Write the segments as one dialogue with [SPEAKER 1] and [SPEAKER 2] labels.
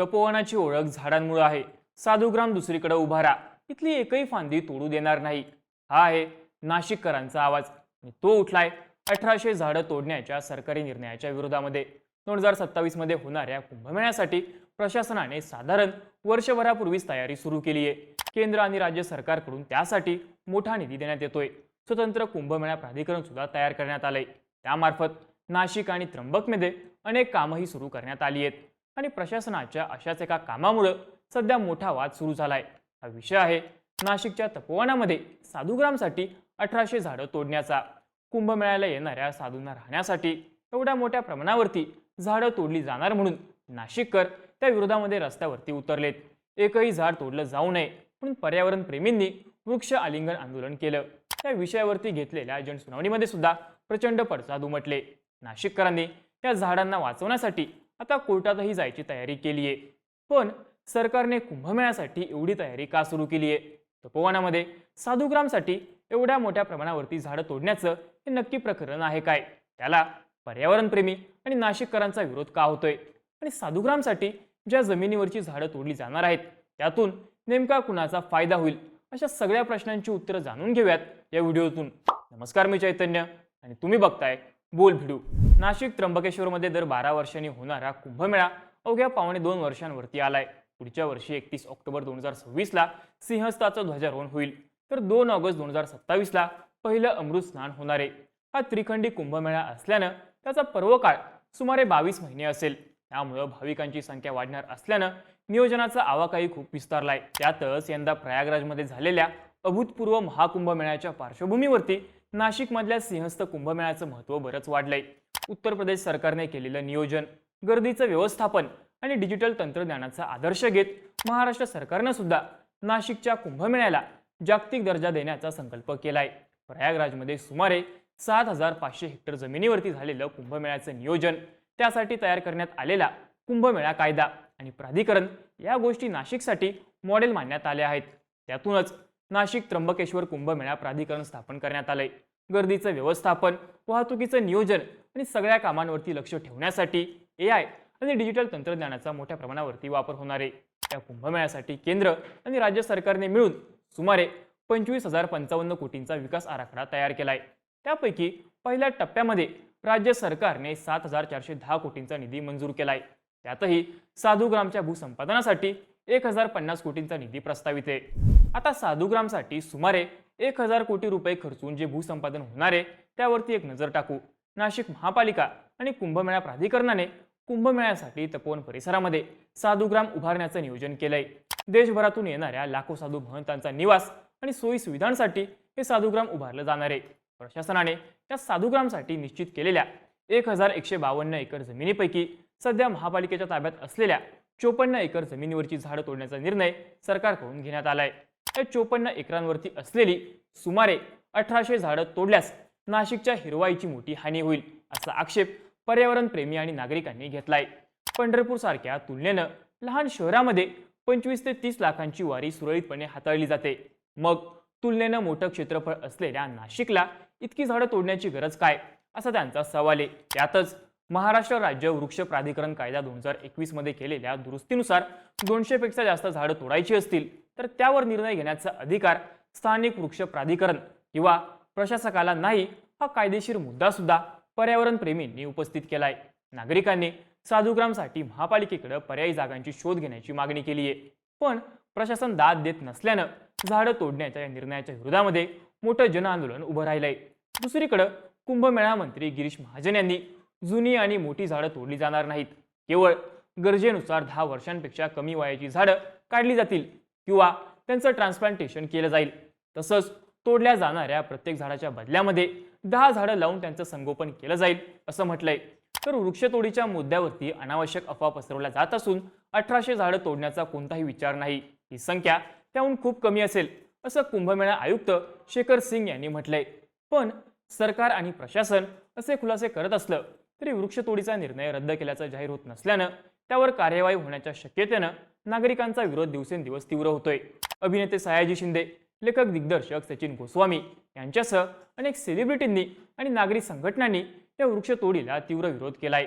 [SPEAKER 1] तपोवनाची ओळख झाडांमुळे आहे. साधुग्राम दुसरीकडे उभारा इथली एकही फांदी तोडू देणार नाही. हा आहे नाशिककरांचा आवाज. आणि तो उठलाय अठराशे झाडं तोडण्याच्या सरकारी निर्णयाच्या विरोधामध्ये. दोन हजार सत्तावीसमध्ये होणाऱ्या कुंभमेळ्यासाठी प्रशासनाने साधारण वर्षभरापूर्वीच तयारी सुरू केली आहे. केंद्र आणि राज्य सरकारकडून त्यासाठी मोठा निधी देण्यात येतोय. स्वतंत्र कुंभमेळा प्राधिकरण सुद्धा तयार करण्यात आलंय. त्यामार्फत नाशिक आणि त्र्यंबकमध्ये अनेक कामंही सुरू करण्यात आली आहेत. आणि प्रशासनाच्या अशाच एका कामामुळं सध्या मोठा वाद सुरू झाला आहे हा विषय आहे नाशिकच्या तपोवनामध्ये साधुग्रामसाठी अठराशे झाडं तोडण्याचा. कुंभमेळ्याला येणाऱ्या साधूंना राहण्यासाठी एवढ्या मोठ्या प्रमाणावरती झाडं तोडली जाणार म्हणून नाशिककर त्या विरोधामध्ये रस्त्यावरती उतरलेत. एकही झाड तोडलं जाऊ नये म्हणून पर्यावरण प्रेमींनी वृक्ष आलिंगन आंदोलन केलं. त्या विषयावरती घेतलेल्या जनसुनावणीमध्ये सुद्धा प्रचंड पडसाद उमटले. नाशिककरांनी या झाडांना वाचवण्यासाठी आता कोर्टातही जायची तयारी केली आहे पण सरकारने कुंभमेळ्यासाठी एवढी तयारी का सुरू केली आहे तपोवनामध्ये साधुग्रामसाठी एवढ्या मोठ्या प्रमाणावरती झाडं तोडण्याचं हे नक्की प्रकरण आहे काय? त्याला पर्यावरणप्रेमी आणि नाशिककरांचा विरोध का होतोय? आणि साधुग्रामसाठी ज्या जमिनीवरची झाडं तोडली जाणार आहेत त्यातून नेमका कुणाचा फायदा होईल? अशा सगळ्या प्रश्नांची उत्तरं जाणून घेऊयात या व्हिडिओतून. नमस्कार मी चैतन्य आणि तुम्ही बघताय बोल भिडू नाशिक त्र्यंबकेश्वरमध्ये दर बारा वर्षांनी होणारा कुंभमेळा अवघ्या पावणे दोन वर्षांवरती आलाय. पुढच्या वर्षी एकतीस ऑक्टोबर दोन हजार सव्वीसला सिंहस्थाचं ध्वजारोहण होईल. तर दोन ऑगस्ट दोन हजार सत्तावीसला पहिलं अमृत स्नान होणार आहे. हा त्रिखंडी कुंभमेळा असल्यानं त्याचा पर्वकाळ सुमारे बावीस महिने असेल. त्यामुळं भाविकांची संख्या वाढणार असल्यानं नियोजनाचा आवाकाही खूप विस्तारलाय. त्यातच यंदा प्रयागराजमध्ये झालेल्या अभूतपूर्व महाकुंभमेळ्याच्या पार्श्वभूमीवरती नाशिकमधल्या सिंहस्थ कुंभमेळ्याचं महत्त्व बरंच वाढलंय. उत्तर प्रदेश सरकारने केलेलं नियोजन गर्दीचं व्यवस्थापन आणि डिजिटल तंत्रज्ञानाचा आदर्श घेत महाराष्ट्र सरकारनं सुद्धा नाशिकच्या कुंभमेळ्याला जागतिक दर्जा देण्याचा संकल्प केलाय. प्रयागराजमध्ये सुमारे सात हजार पाचशे हेक्टर जमिनीवरती झालेलं कुंभमेळ्याचं नियोजन त्यासाठी तयार करण्यात आलेला कुंभमेळा कायदा आणि प्राधिकरण या गोष्टी नाशिकसाठी मॉडेल मानण्यात आल्या आहेत. त्यातूनच नाशिक त्र्यंबकेश्वर कुंभमेळा प्राधिकरण स्थापन करण्यात आलंय. गर्दीचं व्यवस्थापन वाहतुकीचं नियोजन आणि सगळ्या कामांवरती लक्ष ठेवण्यासाठी ए आय आणि डिजिटल तंत्रज्ञानाचा मोठ्या प्रमाणावरती वापर होणार आहे. या कुंभमेळ्यासाठी केंद्र आणि राज्य सरकारने मिळून सुमारे पंचवीस हजार पंचावन्न कोटींचा विकास आराखडा तयार केलाय. त्यापैकी पहिल्या टप्प्यामध्ये राज्य सरकारने सात हजार चारशे दहा कोटींचा निधी मंजूर केलाय. त्यातही साधुग्रामच्या भूसंपादनासाठी एक हजार पन्नास कोटींचा निधी प्रस्तावित आहे. आता साधुग्रामसाठी सुमारे एक हजार कोटी रुपये खर्चून जे भूसंपादन होणार आहे त्यावरती एक नजर टाकू. नाशिक महापालिका आणि कुंभमेळा प्राधिकरणाने कुंभमेळ्यासाठी तपोवन परिसरामध्ये साधुग्राम उभारण्याचं नियोजन केलंय. देशभरातून येणाऱ्या लाखो साधू महंतांचा निवास आणि सोयी सुविधांसाठी हे साधुग्राम उभारलं जाणार आहे. प्रशासनाने या साधुग्रामसाठी निश्चित केलेल्या एक हजार एकशे बावन्न एकर जमिनीपैकी सध्या महापालिकेच्या ताब्यात असलेल्या चोपन्न एकर जमिनीवरची झाडं तोडण्याचा निर्णय सरकारकडून घेण्यात आलाय. या चोपन्न एकरांवरती असलेली सुमारे अठराशे झाडं तोडल्यास नाशिकच्या हिरवाईची मोठी हानी होईल असा आक्षेप पर्यावरण प्रेमी आणि नागरिकांनी घेतलाय. पंढरपूर सारख्या तुलनेनं लहान शहरामध्ये पंचवीस ते तीस लाखांची वारी सुरळीतपणे हाताळली जाते. मग तुलनेनं मोठं क्षेत्रफळ असलेल्या नाशिकला इतकी झाडं तोडण्याची गरज काय असा त्यांचा सवाल आहे. त्यातच महाराष्ट्र राज्य वृक्ष प्राधिकरण कायदा दोन हजार एकवीसमध्ये केलेल्या दुरुस्तीनुसार दोनशेपेक्षा जास्त झाडं तोडायची असतील तर त्यावर निर्णय घेण्याचा अधिकार स्थानिक वृक्ष प्राधिकरण किंवा प्रशासकाला नाही हा कायदेशीर मुद्दा सुद्धा पर्यावरण प्रेमींनी उपस्थित केलाय. नागरिकांनी साधुग्रामसाठी महापालिकेकडे पर्यायी जागांची शोध घेण्याची मागणी केली आहे पण प्रशासन दाद देत नसल्यानं झाडं तोडण्याच्या या निर्णयाच्या विरोधामध्ये मोठं जनआंदोलन उभं राहिलंय. दुसरीकडं कुंभमेळा मंत्री गिरीश महाजन यांनी जुनी आणि मोठी झाडं तोडली जाणार नाहीत. केवळ गरजेनुसार दहा वर्षांपेक्षा कमी वयाची झाडं काढली जातील किंवा त्यांचं ट्रान्सप्लांटेशन केलं जाईल. तसंच तोडल्या जाणाऱ्या प्रत्येक झाडाच्या बदल्यामध्ये दहा झाडं लावून त्यांचं संगोपन केलं जाईल असं म्हटलंय. तर वृक्षतोडीच्या मुद्द्यावरती अनावश्यक अफवा पसरवल्या जात असून अठराशे झाडं तोडण्याचा कोणताही विचार नाही. ही संख्या त्याहून खूप कमी असेल असं कुंभमेळा आयुक्त शेखर सिंग यांनी म्हटलंय. पण सरकार आणि प्रशासन असे खुलासे करत असलं तरी वृक्षतोडीचा निर्णय रद्द केल्याचं जाहीर होत नसल्यानं त्यावर कार्यवाही होण्याच्या शक्यतेनं नागरिकांचा विरोध दिवसेंदिवस तीव्र होतोय. अभिनेते सयाजी शिंदे लेखक दिग्दर्शक सचिन गोस्वामी यांच्यासह अनेक सेलिब्रिटींनी आणि नागरी संघटनांनी या वृक्षतोडीला तीव्र विरोध केलाय.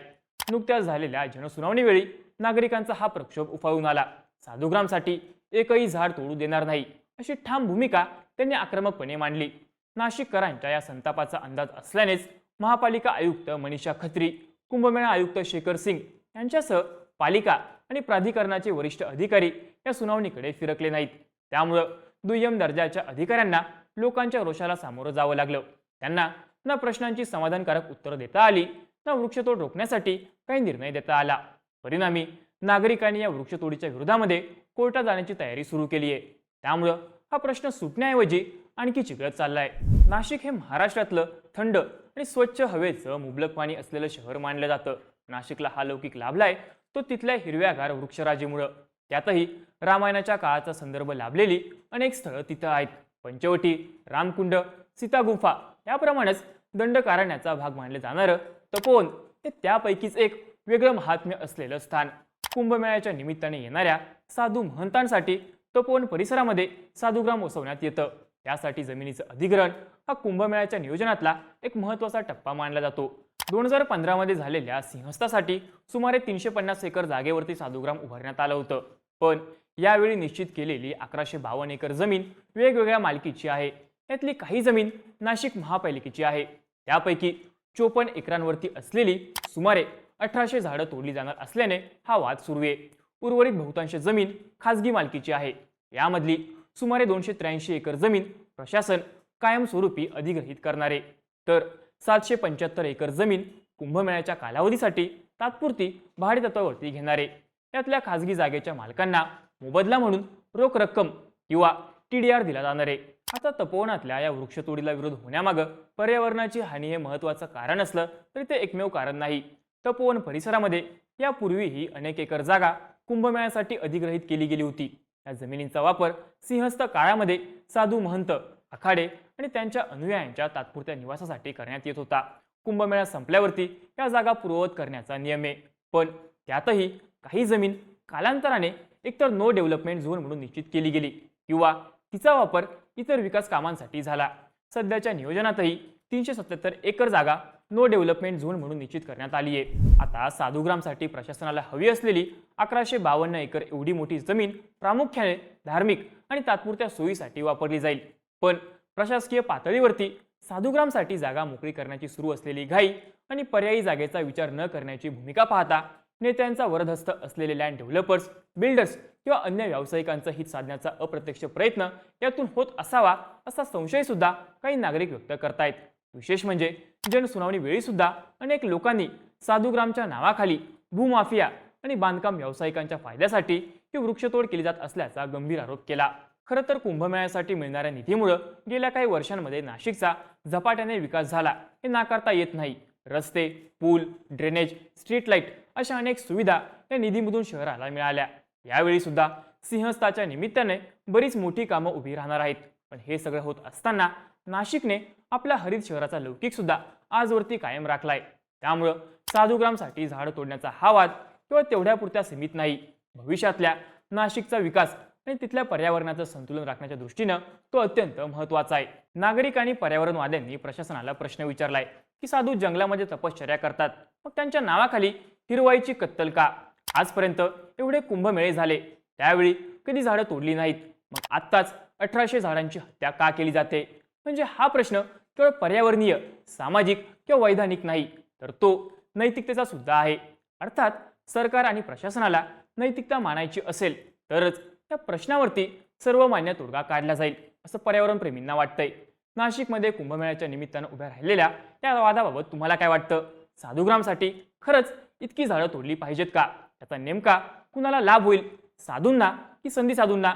[SPEAKER 1] नुकत्याच झालेल्या जनसुनावणीवेळी नागरिकांचा हा प्रक्षोभ उफाळून आला. साधुग्रामसाठी एकही झाड तोडू देणार नाही अशी ठाम भूमिका त्यांनी आक्रमकपणे मांडली. नाशिककरांच्या या संतापाचा अंदाज असल्यानेच महापालिका आयुक्त मनीषा खत्री कुंभमेळा आयुक्त शेखर सिंग यांच्यासह पालिका आणि प्राधिकरणाचे वरिष्ठ अधिकारी या सुनावणीकडे फिरकले नाहीत. त्यामुळं दुय्यम दर्जाच्या अधिकाऱ्यांना लोकांच्या रोषाला सामोरं जावं लागलं. त्यांना ना प्रश्नांची समाधानकारक उत्तरं देता आली ना वृक्षतोड रोखण्यासाठी काही निर्णय देता आला. परिणामी नागरिकांनी या वृक्षतोडीच्या विरोधामध्ये कोर्टात जाण्याची तयारी सुरू केली आहे. त्यामुळं हा प्रश्न सुटण्याऐवजी आणखी चिघळत चाललाय. नाशिक हे महाराष्ट्रातलं थंड आणि स्वच्छ हवेचं मुबलक पाणी असलेलं शहर मानलं जातं. नाशिकला हा लौकिक लाभलाय तो तिथल्या हिरव्यागार वृक्षराजीमुळं. त्यातही रामायणाच्या काळाचा संदर्भ लाभलेली अनेक स्थळं तिथं आहेत. पंचवटी रामकुंड सीतागुंफा याप्रमाणेच दंडकारण्याचा भाग मानलं जाणारं. तपोवन हे त्यापैकीच एक वेगळं महात्म्य असलेलं स्थान. कुंभमेळ्याच्या निमित्ताने येणाऱ्या साधू महंतांसाठी तपोवन परिसरामध्ये साधुग्राम वसवण्यात येतं. त्यासाठी जमिनीचं अधिग्रहण हा कुंभमेळ्याच्या नियोजनातला एक महत्त्वाचा टप्पा मानला जातो. दोन हजार पंधरामध्ये झालेल्या सिंहस्थासाठी सुमारे तीनशे पन्नास एकर जागेवरती साधुग्राम उभारण्यात आलं होतं. पण यावेळी निश्चित केलेली अकराशे बावन्न एकर जमीन वेगवेगळ्या मालकीची आहे. यातली काही जमीन नाशिक महापालिकेची आहे. त्यापैकी चोपन्न एकरांवरती असलेली सुमारे अठराशे झाडं तोडली जाणार असल्याने हा वाद सुरू आहे. उर्वरित बहुतांश जमीन खाजगी मालकीची आहे. यामधली सुमारे दोनशे त्र्याऐंशी एकर जमीन प्रशासन कायमस्वरूपी अधिग्रहित करणारे. तर सातशे पंच्याहत्तर एकर जमीन कुंभमेळ्याच्या कालावधीसाठी तात्पुरती भाडेतत्वावरती घेणारे. यातल्या खासगी जागेच्या मालकांना मोबदला म्हणून रोख रक्कम किंवा टी डी आर दिला जाणार. आहे आता तपोवनातल्या या वृक्षतोडीला विरोध होण्यामागं पर्यावरणाची हानी हे महत्वाचं कारण असलं तरी ते एकमेव कारण नाही. तपोवन परिसरामध्ये यापूर्वीही अनेक एकर जागा कुंभमेळ्यासाठी अधिग्रहित केली गेली होती. या जमिनींचा वापर सिंहस्थ काळामध्ये साधू महंत आखाडे आणि त्यांच्या अनुयायांच्या तात्पुरत्या निवासासाठी करण्यात येत होता. कुंभमेळा संपल्यावरती या जागा पूर्ववत करण्याचा नियम आहे. पण त्यातही काही जमीन कालांतराने एकतर नो डेव्हलपमेंट झोन म्हणून निश्चित केली गेली किंवा तिचा वापर इतर विकास कामांसाठी झाला. सध्याच्या नियोजनातही तीनशे सत्याहत्तर एकर जागा नो डेव्हलपमेंट झोन म्हणून निश्चित करण्यात आली आहे. आता साधुग्रामसाठी प्रशासनाला हवी असलेली अकराशे बावन्न एकर एवढी मोठी जमीन प्रामुख्याने धार्मिक आणि तात्पुरत्या सोयीसाठी वापरली जाईल. पण प्रशासकीय पातळीवरती साधुग्रामसाठी जागा मोकळी करण्याची सुरू असलेली घाई आणि पर्यायी जागेचा विचार न करण्याची भूमिका पाहता नेत्यांचा वरदहस्त असलेले लँड डेव्हलपर्स बिल्डर्स किंवा अन्य व्यावसायिकांचा हित साधण्याचा अप्रत्यक्ष प्रयत्न यातून होत असावा असा संशय सुद्धा काही नागरिक व्यक्त करतायत. विशेष म्हणजे जनसुनावणी वेळी सुद्धा अनेक लोकांनी साधुग्रामच्या नावाखाली भूमाफिया आणि बांधकाम व्यावसायिकांच्या फायद्यासाठी ही वृक्षतोड केली जात असल्याचा गंभीर आरोप केला. खरं तर कुंभमेळ्यासाठी मिळणाऱ्या निधीमुळं गेल्या काही वर्षांमध्ये नाशिकचा झपाट्याने विकास झाला हे नाकारता येत नाही. रस्ते पूल ड्रेनेज स्ट्रीट लाइट अशा अनेक सुविधा या निधीमधून शहराला मिळाल्या. यावेळी सुद्धा सिंहस्थाच्या निमित्ताने बरीच मोठी कामं उभी राहणार आहेत. पण हे सगळं होत असताना नाशिकने आपल्या हरित शहराचा लौकिक सुद्धा आजवरती कायम राखलाय. त्यामुळं साधुग्रामसाठी झाड तोडण्याचा हा वाद केवळ तेवढ्यापुरता सीमित नाही. भविष्यातल्या नाशिकचा विकास आणि तिथल्या पर्यावरणाचं संतुलन राखण्याच्या दृष्टीनं तो अत्यंत महत्त्वाचा आहे. नागरिक आणि पर्यावरणवाद्यांनी प्रशासनाला प्रश्न विचारलाय की साधू जंगलामध्ये तपश्चर्या करतात. मग त्यांच्या नावाखाली हिरवाईची कत्तल का? आजपर्यंत एवढे कुंभमेळे झाले. त्यावेळी कधी झाडं तोडली नाहीत. मग आत्ताच अठराशे झाडांची हत्या का केली जाते? म्हणजे हा प्रश्न केवळ पर्यावरणीय सामाजिक किंवा वैधानिक नाही तर तो नैतिकतेचा सुद्धा आहे. अर्थात सरकार आणि प्रशासनाला नैतिकता मानायची असेल तरच त्या प्रश्नावरती सर्वमान्य तोडगा काढला जाईल असं पर्यावरण प्रेमींना वाटतंय. नाशिकमध्ये कुंभमेळ्याच्या निमित्तानं उभ्या राहिलेल्या त्या वादाबाबत तुम्हाला काय वाटतं? साधुग्रामसाठी खरंच इतकी झाडं तोडली पाहिजेत का? त्याचा नेमका कुणाला लाभ होईल? साधूंना की संधी साधूंना?